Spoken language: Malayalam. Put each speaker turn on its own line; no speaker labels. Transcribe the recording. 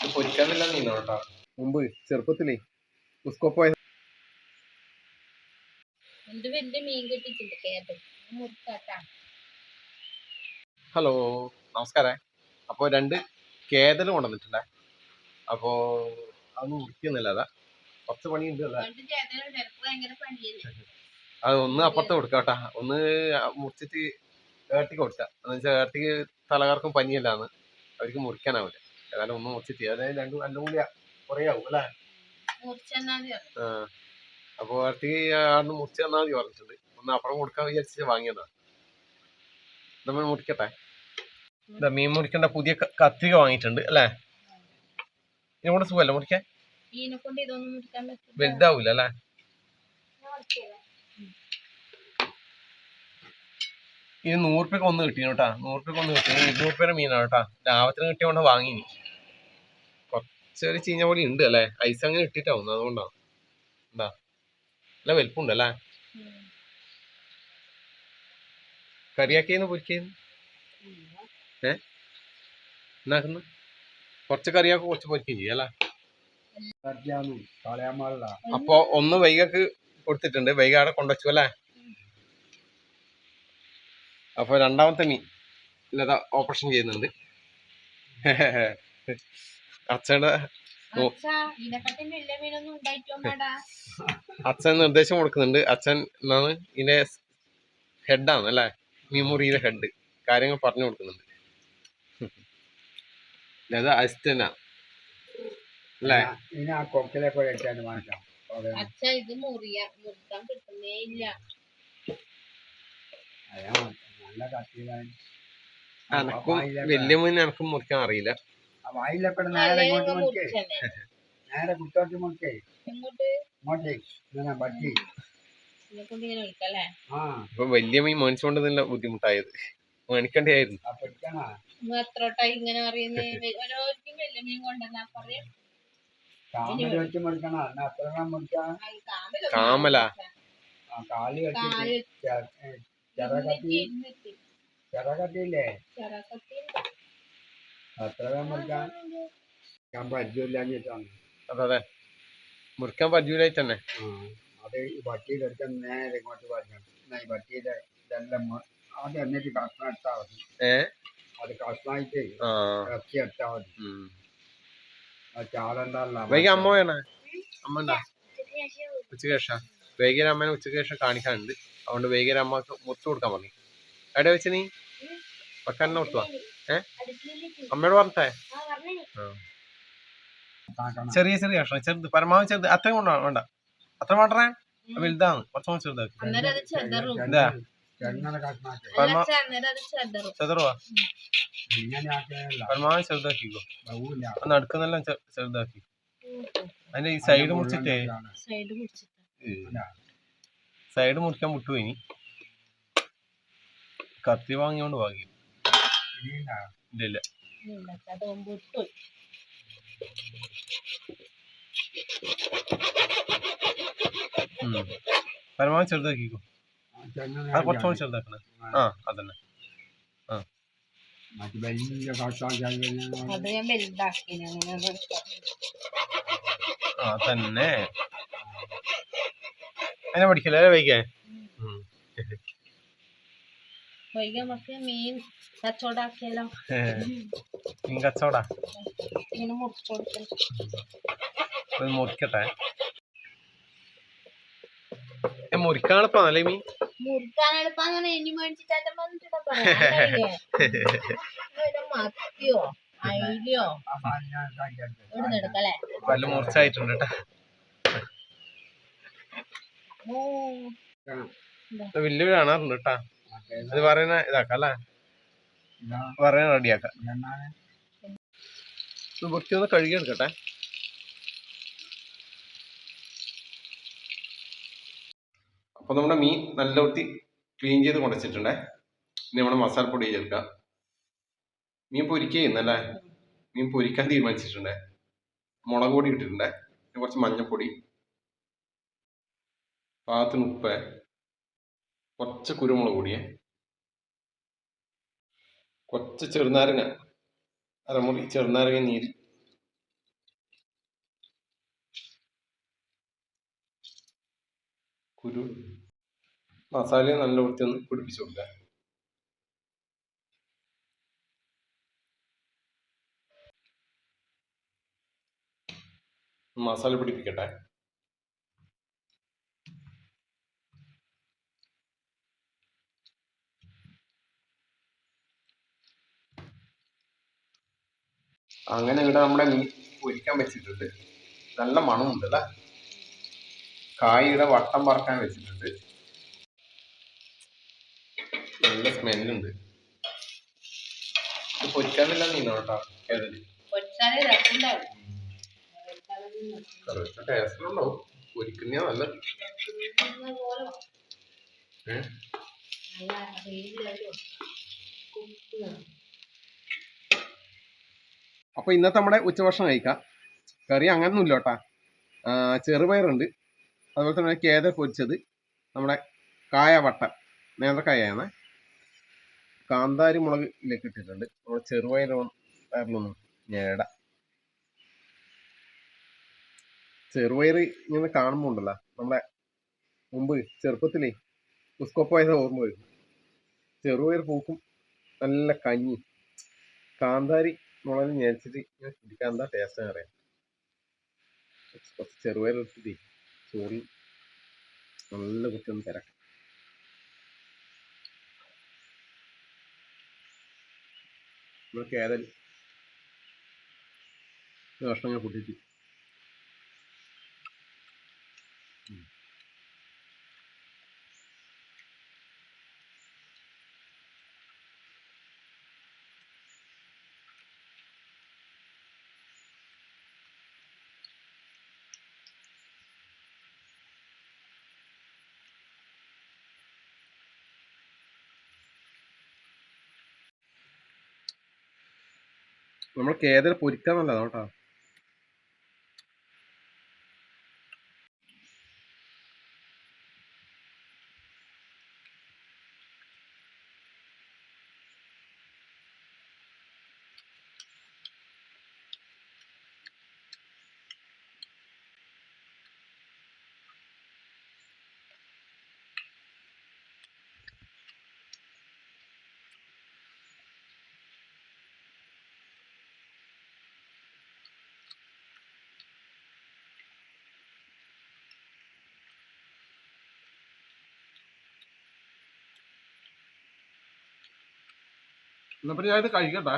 ഇത് പൊരിക്കാനില്ല മീനോ കേട്ടോ. മുമ്പ് ചെറുപ്പത്തിലേ ഉസ്കോ പോയ ഹലോ നമസ്കാരം. അപ്പോൾ രണ്ട് കേതലും കൊണ്ടുവന്നിട്ടുണ്ടേ. അപ്പോൾ അതൊന്നും മുറിക്കുന്നില്ല അതാ. കുറച്ച് പണിയുണ്ട് അതാ. അത് ഒന്ന് അപ്പുറത്ത് കൊടുക്ക കേട്ടാ. ഒന്ന് മുറിച്ചിട്ട് ഏട്ടിക്ക് കൊടുക്കാം എന്ന് വെച്ചാൽ ഏട്ടിക്ക് തലകർക്കും പനിയല്ലാന്ന്. അവർക്ക് മുറിക്കാനാവില്ല ഏതായാലും ഒന്ന് മുറിച്ചിട്ട് അതായത് രണ്ട് രണ്ടും കൂടിയാ കുറയാവും അല്ലേ?
അപ്പൊ
ആ. അപ്പോൾ ഏട്ടിക്ക് ആടുന്ന് മുറിച്ച് തന്നാൽ മതി പറഞ്ഞിട്ടുണ്ട്. ഒന്ന് അപ്പുറം കൊടുക്കാൻ വിചാരിച്ചിട്ട് വാങ്ങിയതാ. നമ്മൾ മുറിക്കട്ടെ. ഇതാ മീൻ മുറിക്കേണ്ട പുതിയ കത്തിക വാങ്ങിയിട്ടുണ്ട് അല്ലേ? ഇതിനോട് സുഖമല്ല മുറിക്കാൻ? വലുതാവൂല അല്ലേ? ഇത് നൂറ് രൂപയ്ക്ക് ഒന്ന് കിട്ടി കേട്ടാ. നൂറ് രൂപയ്ക്ക് ഒന്ന് കിട്ടി ഇരുന്നൂറ് രൂപയുടെ മീനാണ് കേട്ടാ. ലാഭത്തിന് കിട്ടിയോണ്ട് വാങ്ങിനി. കുറച്ചൊരു ചീഞ്ഞ പൊടി ഉണ്ട് അല്ലേ? ഐസ് അങ്ങനെ ഇട്ടിട്ടാവും അതുകൊണ്ടാണ് എന്താ? നല്ല വലിപ്പുണ്ട് അല്ലേ. കറിയാക്കിയെന്ന് പൊരിക്കുന്നു ഏ? എന്നാക്കുന്നു? കുറച്ച് കറിയാക്ക കുറച്ച് പൊരിക്കുകയും ചെയ്യും അല്ലേ? അപ്പോ ഒന്ന് വൈകക്ക് കൊടുത്തിട്ടുണ്ട്. വൈകാടെ കൊണ്ടുവച്ചു അല്ലേ? അപ്പൊ രണ്ടാമത്തെ മീൻ ഇല്ലാതെ ഓപ്പറേഷൻ ചെയ്യുന്നുണ്ട്. അച്ഛന്റെ
അച്ഛാ ഇതിനെക്കാട്ടും വലിയ മീനൊന്നും ഉണ്ടായിട്ടോ മാടാ
അച്ഛൻ നിർദ്ദേശം കൊടുക്കുന്നുണ്ട്. അച്ഛൻ എന്നാണ് ഇതിന്റെ ഹെഡാണ് അല്ലേ? മീമുറിയിലെ ഹെഡ് കാര്യങ്ങൾ പറഞ്ഞു കൊടുക്കുന്നുണ്ട്. ഇല്ലാതെ അസിസ്റ്റന്റാ അല്ലേ?
ഇനി ആ കൊക്കിലെ പോയി ഇട്ടാണ് മാറ്റാം
അച്ഛ ഇത് മുറിയാ. മുറിക്കാൻ കിട്ടുന്നേ ഇല്ല.
നല്ല കത്തിയിലാണ്
എനക്കും വലിയ മീൻ എനക്കും മുറിക്കാൻ അറിയില്ല.
ആ വായിലപ്പെടെ നേരെ ഇങ്ങോട്ട് മുറിക്കേ. നേരെ കുത്തോട്ട് മുറിക്കേ.
ഇങ്ങോട്ട്?
പറ്റി. ആ.
ഇപ്പൊ വലിയ മീൻ മേടിച്ചുകൊണ്ട് നല്ല ബുദ്ധിമുട്ടായത്.
മണിക്കണ്ടായിരുന്നു ഇങ്ങനെ അറിയുന്നത് വലിയ മീൻ കൊണ്ടുവന്നാ പറയും.
കാമല വെച്ച് മുറിക്കണ? അത്ര മുറിക്കാം?
കാമല?
ആ കാൽ വെച്ചിട്ട്
കാൽ
ചെ- ഏ, ചെറ കത്തി
ഇരുന്നിട്ട്
ചെറ കത്തിയില്ലേ
ചെറുക്കത്തി
അത്ര വേഗം മുറിക്കാൻ. ഞാൻ പരിചയമില്ലാഞ്ഞിട്ടാണ്.
അതെ അതെ. മുറിക്കാൻ പറ്റൂലായിട്ട് തന്നെ
ആ അത് ഈ വട്ടിയിൽ എടുക്കാൻ നേരെ ഇങ്ങോട്ട് പറഞ്ഞു ഈ വട്ടിയുടെ ഇതെല്ലാം ആദ്യം എന്നിട്ട് കഷ്ണം എടുത്താൽ മതി. അത് കഷ്ണമായിട്ട് ഇറച്ചി എടുത്താൽ മതി.
വൈകി അമ്മ വേണേ? അമ്മ ഉണ്ടാ? ഉച്ചയ്ക്ക് ശേഷം. വൈകിയ അമ്മേനെ ഉച്ചയ്ക്ക് ശേഷം കാണിക്കാനുണ്ട്. അതുകൊണ്ട് വൈകുന്നേരം അമ്മയ്ക്ക് മുത്തു കൊടുക്കാൻ പറഞ്ഞു. എവിടെ വെച്ച് നീ? പക്കന്നെ കൊടുത്തുവാ ഏ? അമ്മയോട് പറഞ്ഞേ ചെറിയ ചെറിയ കഷ്ണം ചെറുത് പരമാവധി ചെറുത്. അത്രയും കൊണ്ടോ വേണ്ട. അത്ര വേണ്ടേ വലുതാണ്. കുറച്ചും ചെറുതാക്കി
അന്നേരം അത് ചെതറും
എന്താ? ചെറുവാ പരമാവധി ചെറുതാക്കിക്കോ. ഒന്ന് അടുക്കുന്നെല്ലാം ചെറുതാക്കി. അതിന്റെ ഈ സൈഡ് മുറിച്ചിട്ടേ
സൈഡ് മുറിച്ചിട്ട്.
സൈഡ് മുറിക്കാൻ വിട്ടു ഇനി. കത്തി വാങ്ങിയോണ്ട് വാങ്ങി. ഇല്ല ഇല്ല. പരമാവധി ചെറുതാക്കിക്കോ. അത് കുറച്ചുകൂടി ചെറുതാക്കണേ. ആ. അതന്നെ.
അത് ഞാൻ വലുതാക്കി
ആ തന്നെ അതിനെ അല്ലേ വൈകേ
വൈകി നമുക്ക് മീൻ കച്ചവടാക്കിയാലോ
മീൻ കച്ചവടാ?
ഇങ്ങനെ മുറിച്ചു കൊടുക്കണം
മുറിക്കട്ടെ. മീൻ?
ഇനി മത്തിയോ അയിലയോ? എടുക്കല്ലേ?
മുറിച്ചായിട്ടുണ്ട് കേട്ടാ. വലിയ കാണാറുണ്ട് കേട്ടാ. അത് പറയുന്ന ഇതാക്കാം അല്ലേ? പറയുന്ന റെഡിയാക്കാം. വൃത്തി ഒന്ന് കഴുകിയെടുക്കട്ടെ. അപ്പൊ നമ്മുടെ മീൻ നല്ല വൃത്തി ക്ലീൻ ചെയ്ത് കൊണ്ടുവച്ചിട്ടുണ്ടേ. ഇനി നമ്മുടെ മസാലപ്പൊടി ചേർക്കാം. മീൻ പൊരിക്കുന്നല്ലേ മീൻ പൊരിക്കാൻ തീരുമാനിച്ചിട്ടുണ്ടേ. മുളക് പൊടി ഇട്ടിട്ടുണ്ടേ. കുറച്ച് മഞ്ഞൾപ്പൊടി. പാകത്തിന് ഉപ്പ് കുറച്ച് കുരുമുളക് പൊടിയെ. കുറച്ച് ചെറുനാരങ്ങ അരമുറി ചെറുനാരങ്ങ നീര്. കുരു മസാലയെ നല്ല വൃത്തിയൊന്ന് പിടിപ്പിച്ചു കൊടുക്കുക. മസാല പിടിപ്പിക്കട്ടെ. അങ്ങനെ ഇവിടെ നമ്മുടെ മീൻ പൊരിക്കാൻ വെച്ചിട്ടുണ്ട്. നല്ല മണമുണ്ട് അല്ലേ കായയുടെ വട്ടം പറക്കാൻ വെച്ചിട്ടുണ്ട്. നല്ല സ്മെല്ലുണ്ട്. ഇത് പൊരിക്കാനില്ല മീനോ കേട്ടോ ടേസ്റ്റ് ഉണ്ടാവും. പൊരിക്കുന്ന നല്ല ഏഹ്
നല്ല രീതിയിലായിട്ട് കുക്ക്
അപ്പൊ ഇന്നത്തെ നമ്മുടെ ഉച്ചഭക്ഷണം കഴിക്കാം. കറി അങ്ങനൊന്നും ഇല്ല കേട്ടാ ചെറുപയറുണ്ട്. അതുപോലെ തന്നെ കേത പൊരിച്ചത് നമ്മുടെ കായ വട്ട നേന്ത്രക്കായാണ് കാന്താരി മുളകിലേക്ക് ഇട്ടിട്ടുണ്ട്. നമ്മുടെ ചെറുപയറിലൊന്നും ഞേട. ചെറുപയർ ഇങ്ങനെ കാണുമ്പോൾ ഉണ്ടല്ലോ നമ്മുടെ മുമ്പ് ചെറുപ്പത്തിലേ ഉസ്കോപ്പായത് ഓർമ്മ വരും. ചെറുപയർ പൂക്കും നല്ല കഞ്ഞി. കാന്താരി മുളക് ഞെരിച്ചിട്ട് ഇങ്ങനെ കുടിക്കാൻ എന്താ ടേസ്റ്റ് അറിയാം കുറച്ച് ചെറുപയർ എടുത്തിട്ട് ചോറിൽ നല്ല കുത്തി ഒന്ന് നമ്മൾ നമുക്ക് ഏതായാലും കഷ്ണങ്ങൾ പൊട്ടിച്ച് നമ്മൾ കേതൽ പൊരിക്കാൻ കേട്ടോ. എന്നപ്പോൾ ഞാൻ ഇത് കഴിക്കട്ടെ.